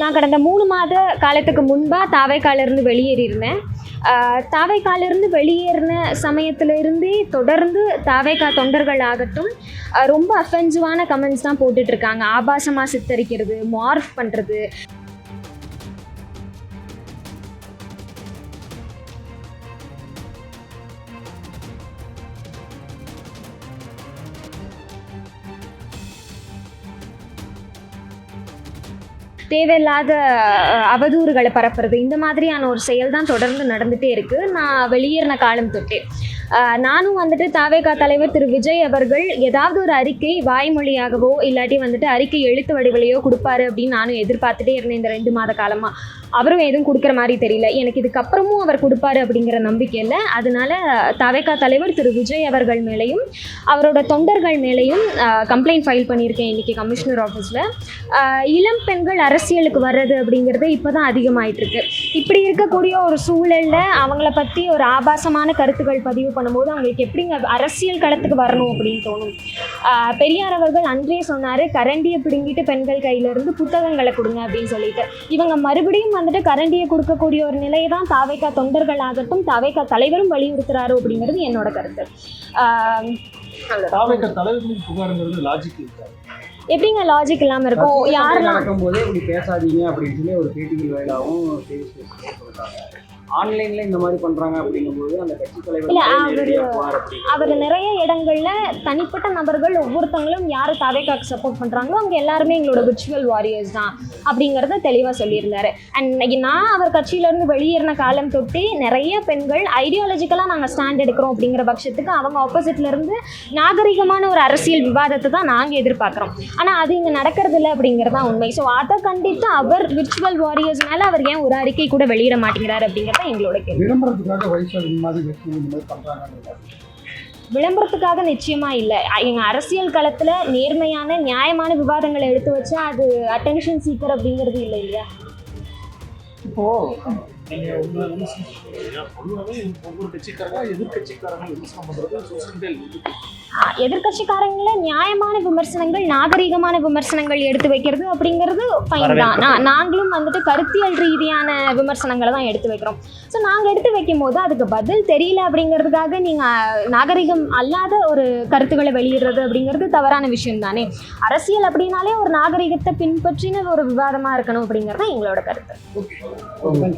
நான் கடந்த மூணு மாத காலத்துக்கு முன்பாக தாவைக்காலிருந்து வெளியேறியிருந்தேன். தாவைக்காலிருந்து வெளியேறின சமயத்திலிருந்தே தொடர்ந்து தாவைக்கா தொண்டர்கள் ஆகட்டும் ரொம்ப அஃபென்சிவான கமெண்ட்ஸ் தான் போட்டுட்ருக்காங்க ஆபாசமாக சித்தரிக்கிறது மார்ஃப் பண்ணுறது தேவையில்லாத அவதூறுகளை பரப்புறது இந்த மாதிரியான ஒரு செயல் தான் தொடர்ந்து நடந்துகிட்டே இருக்குது நான் வெளியேறின காலம் தொட்டே. நானும் வந்துட்டு தாவேகா தலைவர் திரு விஜய் அவர்கள் ஏதாவது ஒரு அறிக்கை வாய்மொழியாகவோ இல்லாட்டி வந்துட்டு அறிக்கை எழுத்து வடிவிலையோ கொடுப்பாரு அப்படின்னு நானும் எதிர்பார்த்துட்டே இருந்தேன் இந்த ரெண்டு மாத காலமாக அவரும் எதுவும் கொடுக்குற மாதிரி தெரியல. எனக்கு இதுக்கப்புறமும் அவர் கொடுப்பாரு அப்படிங்கிற நம்பிக்கை இல்லை அதனால தவேகா தலைவர் திரு விஜய் அவர்கள் மேலேயும் அவரோட தொண்டர்கள் மேலேயும் கம்ப்ளைண்ட் ஃபைல் பண்ணியிருக்கேன் இன்றைக்கி கமிஷனர் ஆஃபீஸில் இளம் பெண்கள் அரசியலுக்கு வர்றது அப்படிங்கிறது இப்போ தான் அதிகமாயிட்டு இருக்கு. இப்படி இருக்கக்கூடிய ஒரு சூழலில் அவங்கள பற்றி ஒரு ஆபாசமான கருத்துக்கள் பதிவு பண்ணும்போது அவங்களுக்கு எப்படிங்க அரசியல் களத்துக்கு வரணும் அப்படின்னு தோணும். பெரியார் அவர்கள் அன்றே சொன்னார் கரண்டியை பிடுங்கிட்டு பெண்கள் கையிலேருந்து புத்தகங்களை கொடுங்க அப்படின்னு சொல்லிட்டு. இவங்க மறுபடியும் வந்துட்டு கரண்டியை கொடுக்கக்கூடிய ஒரு நிலையை தான் தாவைக்கா தொண்டர்கள் ஆகட்டும் தாவைக்கா தலைவரும் வலியுறுத்துறாரு அப்படிங்கிறது என்னோட கருத்து. ஆஹ் தாவேக்க தலைவர்களின் புகாருங்கிறது லாஜிக் இருக்காது எப்படிங்க லாஜிக் இல்லாமல் இருக்கும்? யாரெல்லாம் நடக்கும் போதே இப்படி பேசாதீங்க அப்படின்னு சொல்லி ஒரு பேட்டிகள் சொல்லிட்டாங்க ஆன்லைன்ல இந்த மாதிரி பண்றாங்க அப்படிங்கும்போது அந்த கட்சி தலைவர் அவரு- நிறைய இடங்கள்ல தனிப்பட்ட நபர்கள் ஒவ்வொருத்தங்களும் யார் தாவேக்காக்கு சப்போர்ட் பண்றாங்களோ அவங்க எல்லாருமே எங்களோட விர்ச்சுவல் வாரியர்ஸ் தான் அப்படிங்கிறத தெளிவாக சொல்லியிருந்தாரு. அண்ட் நான் அவர் கட்சியிலேருந்து வெளியேறின காலம் தொட்டு நிறைய பெண்கள் ஐடியாலஜிக்கலாக நாங்கள் ஸ்டாண்ட் எடுக்கிறோம் அப்படிங்கிற பட்சத்துக்கு அவங்க ஆப்போசிட்ல இருந்து நாகரிகமான ஒரு அரசியல் விவாதத்தை தான் நாங்கள் எதிர்பார்க்குறோம். ஆனால் அது இங்கே நடக்கிறது இல்லை அப்படிங்கிறது தான் உண்மை. ஸோ அதை கண்டித்து அவர் விர்ச்சுவல் வாரியர்ஸ் மேலே அவர் ஏன் ஒரு அறிக்கை கூட வெளியிட மாட்டேங்கிறார் அப்படிங்கிறது தான் எங்களோட கேள்வி. விளம்பரத்துக்காக வயசு இந்த மாதிரி வெற்றி இந்த மாதிரி பண்றாங்க விளம்பரத்துக்காக நிச்சயமா இல்லை. எங்க அரசியல் களத்துல நேர்மையான நியாயமான விவாதங்களை எடுத்து வச்சா அது அட்டென்ஷன் சீக்கர் அப்படிங்கிறது இல்லை இல்லையா? இப்போ நீங்க உங்க விமர்சனம் பொதுவாகவே ஒவ்வொரு கட்சிக்காரங்க எதிர்கட்சிக்காரங்க விமர்சனம் பண்றது சோசியல் மீடியா ஆஹ் எதிர்க்கட்சிக்காரங்கள நியாயமான விமர்சனங்கள் நாகரிகமான விமர்சனங்கள் எடுத்து வைக்கிறது அப்படிங்கிறது ஃபைன் தான். நான் நாங்களும் வந்துட்டு கருத்தியல் ரீதியான விமர்சனங்களை தான் எடுத்து வைக்கிறோம். ஸோ நாங்கள் எடுத்து வைக்கும் போது அதுக்கு பதில் தெரியல அப்படிங்கிறதுக்காக நீங்கள் நாகரிகம் அல்லாத ஒரு கருத்துக்களை வெளியிடுறது அப்படிங்கிறது தவறான விஷயம் தானே. அரசியல் அப்படின்னாலே ஒரு நாகரிகத்தை பின்பற்றின ஒரு விவாதமாக இருக்கணும் அப்படிங்கிறது தான் எங்களோட கருத்து. ஓகே